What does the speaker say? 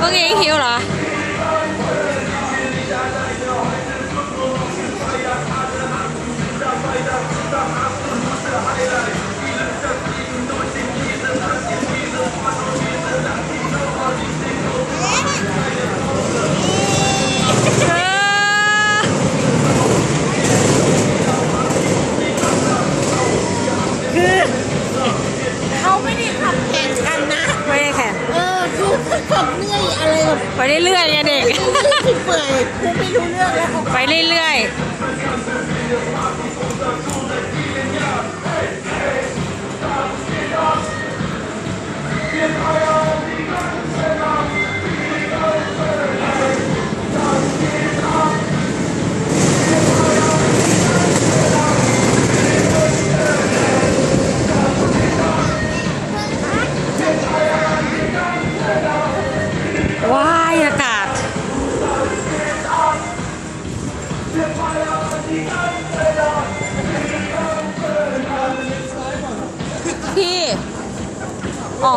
เมื่อกี้ยังคิวเหรอคือเขาไม่ได้ทำ ไปเรื่อยๆเด็ก เปื่อยไม่รู้เรื่องแล้ว ไปเรื่อยๆ พี่ อ๋อ